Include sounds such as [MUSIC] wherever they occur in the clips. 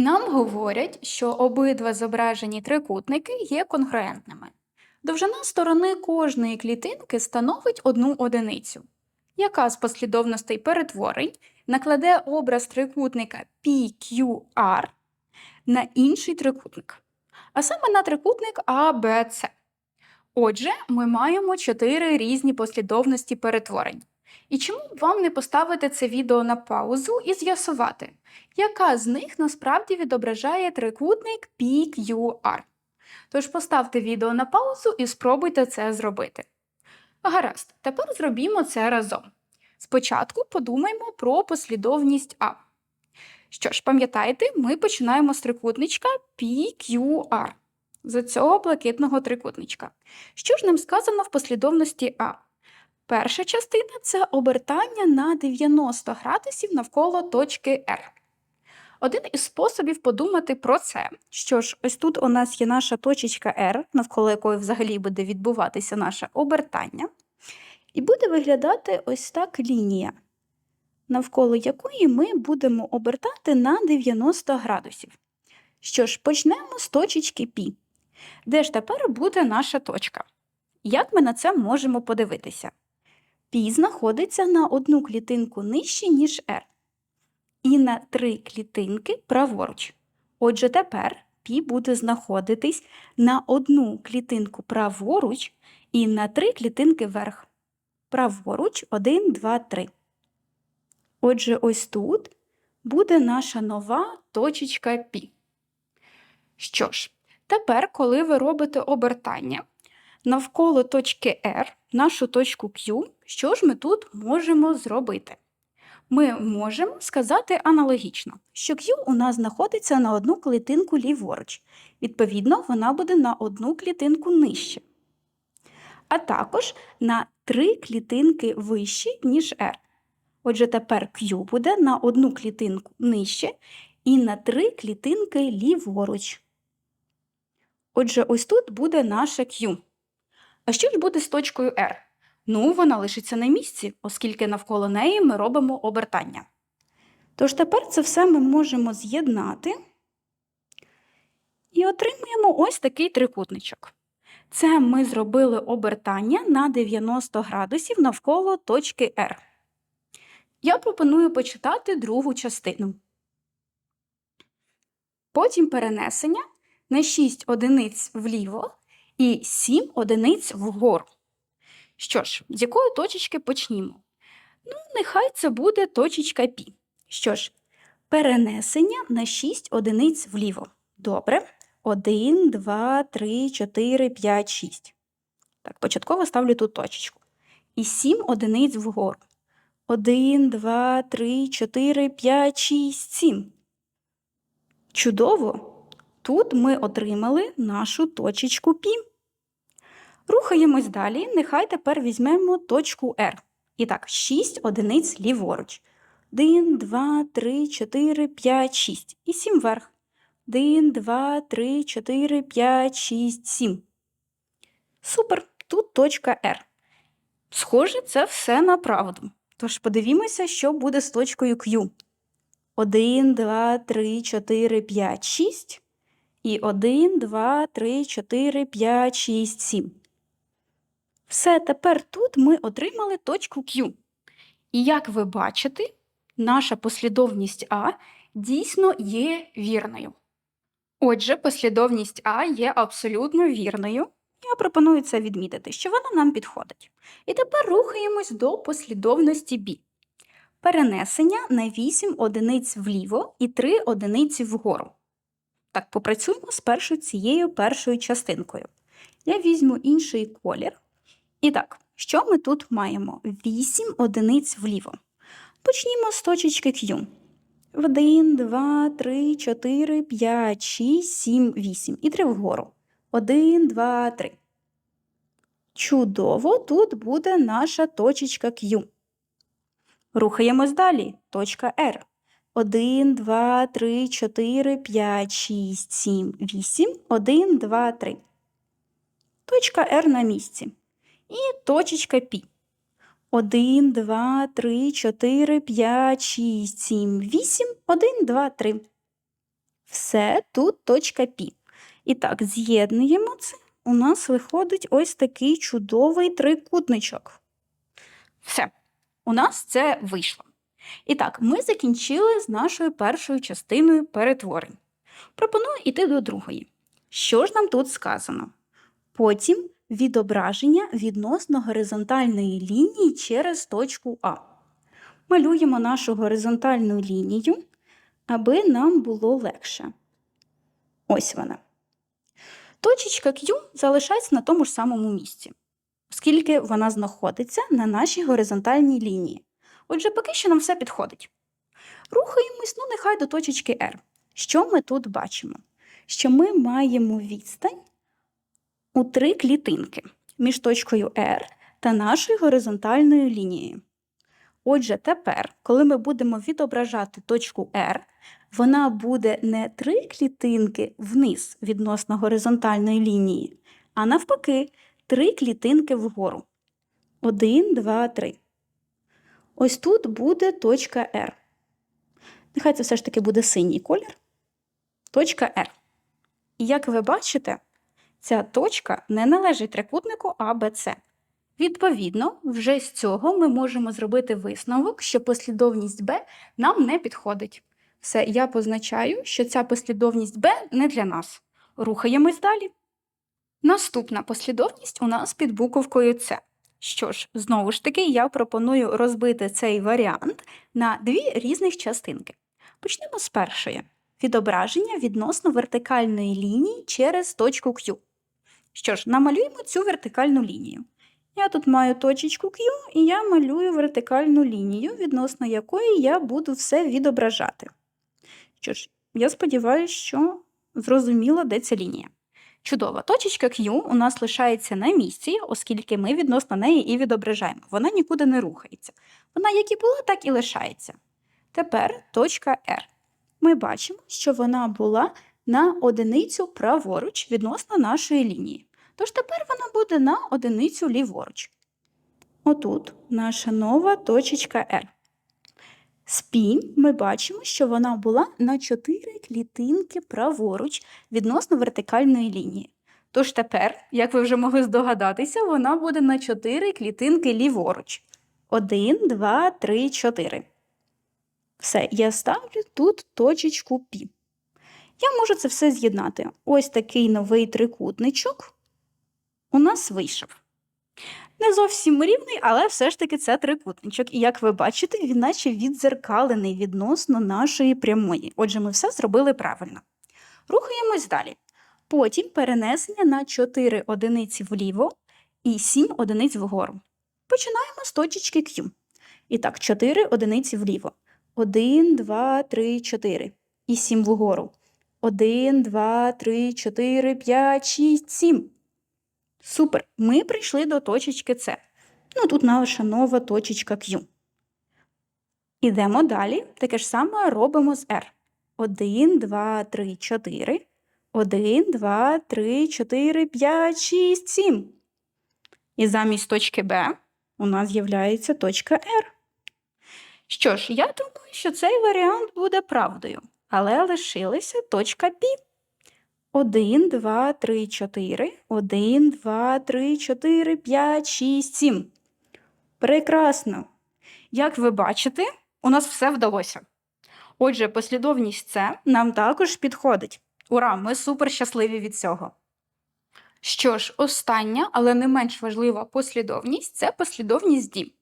Нам говорять, що обидва зображені трикутники є конгруентними. Довжина сторони кожної клітинки становить одну одиницю. Яка з послідовностей перетворень накладе образ трикутника PQR на інший трикутник, а саме на трикутник ABC? Отже, ми маємо чотири різні послідовності перетворень. І чому б вам не поставити це відео на паузу і з'ясувати, яка з них насправді відображає трикутник PQR? Тож поставте відео на паузу і спробуйте це зробити. Гаразд, тепер зробімо це разом. Спочатку подумаймо про послідовність А. Що ж, пам'ятаєте, ми починаємо з трикутничка PQR, з цього блакитного трикутничка. Що ж нам сказано в послідовності А? Перша частина це обертання на 90 градусів навколо точки R. Один із способів подумати про це, що ж, ось тут у нас є наша точечка R, навколо якої взагалі буде відбуватися наше обертання, і буде виглядати ось так лінія, навколо якої ми будемо обертати на 90 градусів. Що ж, почнемо з точечки P. Де ж тепер буде наша точка? Як ми на це можемо подивитися? Пі знаходиться на одну клітинку нижче, ніж R, і на три клітинки праворуч. Отже, тепер пі буде знаходитись на одну клітинку праворуч і на три клітинки вверх. Праворуч 1, 2, 3. Отже, ось тут буде наша нова точечка пі. Що ж, тепер, коли ви робите обертання, навколо точки R, нашу точку Q, що ж ми тут можемо зробити? Ми можемо сказати аналогічно, що Q у нас знаходиться на одну клітинку ліворуч, відповідно, вона буде на одну клітинку нижче. А також на три клітинки вище, ніж R. Отже, тепер Q буде на одну клітинку нижче і на три клітинки ліворуч. Отже, ось тут буде наша Q. А що ж буде з точкою R? Ну, вона лишиться на місці, оскільки навколо неї ми робимо обертання. Тож тепер це все ми можемо з'єднати і отримуємо ось такий трикутничок. Це ми зробили обертання на 90 градусів навколо точки R. Я пропоную почитати другу частину. Потім перенесення на 6 одиниць вліво і 7 одиниць вгору. Що ж, з якої точечки почнімо? Ну, нехай це буде точечка Пі. Що ж, перенесення на 6 одиниць вліво. Добре. 1, 2, 3, 4, 5, 6. Так, початково ставлю тут точечку. І 7 одиниць вгору. 1, 2, 3, 4, 5, 6, 7. Чудово! Тут ми отримали нашу точечку Пі. Рухаємось далі, нехай тепер візьмемо точку R. І так, 6 одиниць ліворуч. 1, 2, 3, 4, 5, 6. І 7 вверх. 1, 2, 3, 4, 5, 6, 7. Супер! Тут точка R. Схоже, це все на правду. Тож подивімося, що буде з точкою Q. 1, 2, 3, 4, 5, 6. І 1, 2, 3, 4, 5, 6, 7. Все, тепер тут ми отримали точку Q. І як ви бачите, наша послідовність А дійсно є вірною. Отже, послідовність А є абсолютно вірною. Я пропоную це відмітити, що вона нам підходить. І тепер рухаємось до послідовності B. Перенесення на 8 одиниць вліво і 3 одиниці вгору. Так, попрацюємо спершу цією першою частинкою. Я візьму інший колір. І так, що ми тут маємо? 8 одиниць вліво. Почнімо з точечки Q. 1, 2, 3, 4, 5, 6, 7, 8. І 3 вгору. 1, 2, 3. Чудово, тут буде наша точечка Q. Рухаємось далі. Точка R. 1, 2, 3, 4, 5, 6, 7, 8. 1, 2, 3. Точка R на місці. І точечка Пі. 1, 2, 3, 4, 5, 6, 7, 8, 1, 2, 3. Все, тут точка Пі. І так, з'єднуємо це. У нас виходить ось такий чудовий трикутничок. Все, у нас це вийшло. І так, ми закінчили з нашою першою частиною перетворень. Пропоную йти до другої. Що ж нам тут сказано? Потім відображення відносно горизонтальної лінії через точку А. Малюємо нашу горизонтальну лінію, аби нам було легше. Ось вона. Точечка Q залишається на тому ж самому місці, оскільки вона знаходиться на нашій горизонтальній лінії. Отже, поки що нам все підходить. Рухаємось, ну, нехай до точечки R. Що ми тут бачимо? Що ми маємо відстань у три клітинки між точкою R та нашою горизонтальною лінією. Отже, тепер, коли ми будемо відображати точку R, вона буде не три клітинки вниз відносно горизонтальної лінії, а навпаки, три клітинки вгору. Один, два, три. Ось тут буде точка R. Нехай це все ж таки буде синій колір. Точка R. І як ви бачите, ця точка не належить трикутнику ABC. Відповідно, вже з цього ми можемо зробити висновок, що послідовність B нам не підходить. Все, я позначаю, що ця послідовність B не для нас. Рухаємось далі. Наступна послідовність у нас під буковкою С. Що ж, знову ж таки, я пропоную розбити цей варіант на дві різних частинки. Почнемо з першої відображення відносно вертикальної лінії через точку Q. Що ж, намалюємо цю вертикальну лінію. Я тут маю точечку Q, і я малюю вертикальну лінію, відносно якої я буду все відображати. Що ж, я сподіваюся, що зрозуміло, де ця лінія. Чудова точечка Q у нас лишається на місці, оскільки ми відносно неї і відображаємо. Вона нікуди не рухається. Вона як і була, так і лишається. Тепер точка R. Ми бачимо, що вона була на одиницю праворуч відносно нашої лінії. Тож тепер вона буде на одиницю ліворуч. Отут наша нова точечка R. Пі ми бачимо, що вона була на 4 клітинки праворуч відносно вертикальної лінії. Тож тепер, як ви вже могли здогадатися, вона буде на 4 клітинки ліворуч. 1, 2, 3, 4. Все, я ставлю тут точечку пі. Я можу це все з'єднати. Ось такий новий трикутничок у нас вийшов. Не зовсім рівний, але все ж таки це трикутничок. І як ви бачите, він наче відзеркалений відносно нашої прямої. Отже, ми все зробили правильно. Рухаємось далі. Потім перенесення на 4 одиниці вліво і 7 одиниць вгору. Починаємо з точечки Q. І так, 4 одиниці вліво. 1, 2, 3, 4. І 7 вгору. 1, 2, 3, 4, 5, 6, 7. Супер. Ми прийшли до точечки С. Ну, тут наша нова точечка Q. Ідемо далі. Таке ж саме робимо з R. 1, 2, 3, 4. 1, 2, 3, 4, 5, 6, 7. І замість точки Б у нас з'являється точка R. Що ж, я думаю, що цей варіант буде правдою, але лишилася точка Пі. 1, 2, 3, 4. 1, 2, 3, 4, 5, 6, 7. Прекрасно. Як ви бачите, у нас все вдалося. Отже, послідовність С нам також підходить. Ура! Ми супер щасливі від цього. Що ж, остання, але не менш важлива послідовність це послідовність D.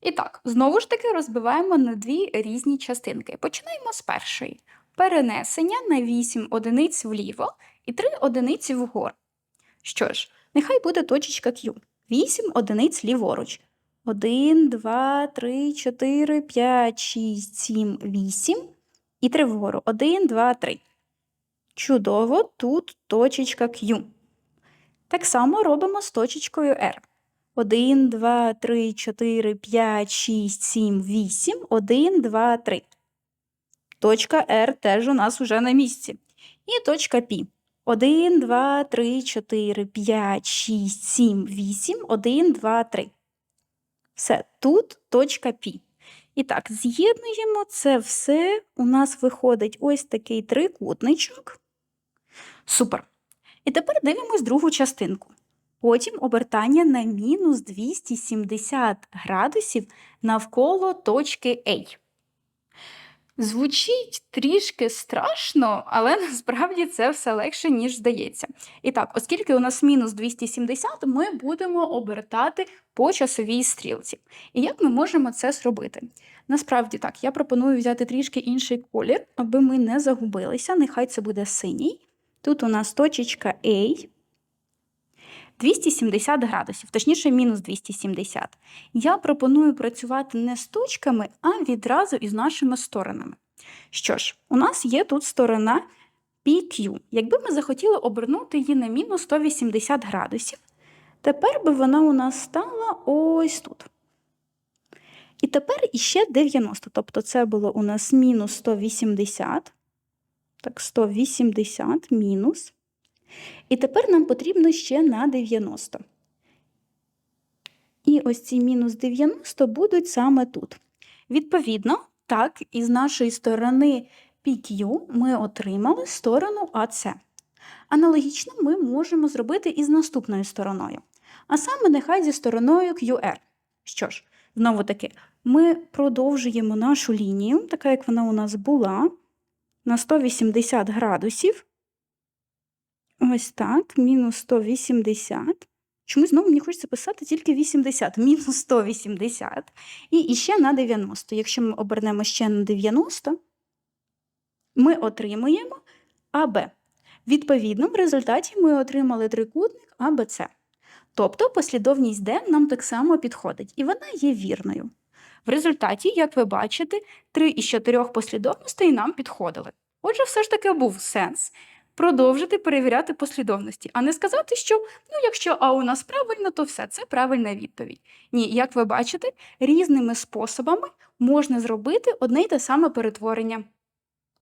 І так, знову ж таки розбиваємо на дві різні частинки. Починаємо з першої. Перенесення на 8 одиниць вліво і 3 одиниці вгору. Що ж, нехай буде точечка Q. 8 одиниць ліворуч. 1, 2, 3, 4, 5, 6, 7, 8. І 3 вгору. 1, 2, 3. Чудово, тут точечка Q. Так само робимо з точечкою R. 1, 2, 3, 4, 5, 6, 7, 8, 1, 2, 3. Точка R теж у нас уже на місці. І точка P. 1, 2, 3, 4, 5, 6, 7, 8, 1, 2, 3. Все, тут точка P. І так, з'єднуємо це все. У нас виходить ось такий трикутничок. Супер. І тепер дивимось другу частинку. Потім обертання на мінус 270 градусів навколо точки A. Звучить трішки страшно, але [LAUGHS] насправді це все легше, ніж здається. І так, оскільки у нас мінус 270, ми будемо обертати по часовій стрілці. І як ми можемо це зробити? Насправді так, я пропоную взяти трішки інший колір, аби ми не загубилися. Нехай це буде синій. Тут у нас точечка A. 270 градусів, точніше, мінус 270. Я пропоную працювати не з точками, а відразу із нашими сторонами. Що ж, у нас є тут сторона PQ. Якби ми захотіли обернути її на мінус 180 градусів, тепер би вона у нас стала ось тут. І тепер іще 90, тобто це було у нас мінус 180. Так, 180 мінус. І тепер нам потрібно ще на 90. І ось ці мінус 90 будуть саме тут. Відповідно, так, із нашої сторони PQ ми отримали сторону AC. Аналогічно ми можемо зробити і з наступною стороною. А саме нехай зі стороною QR. Що ж, знову таки, ми продовжуємо нашу лінію, така як вона у нас була, на 180 градусів. Ось так, мінус 180. Чомусь знову мені хочеться писати тільки 80, мінус 180. І іще на 90. Якщо ми обернемо ще на 90, ми отримуємо АБ. Відповідно, в результаті ми отримали трикутник АБЦ. Тобто послідовність D нам так само підходить, і вона є вірною. В результаті, як ви бачите, три із чотирьох послідовностей нам підходили. Отже, все ж таки був сенс продовжити перевіряти послідовності, а не сказати, що ну, якщо А у нас правильно, то все це правильна відповідь. Ні, як ви бачите, різними способами можна зробити одне й те саме перетворення.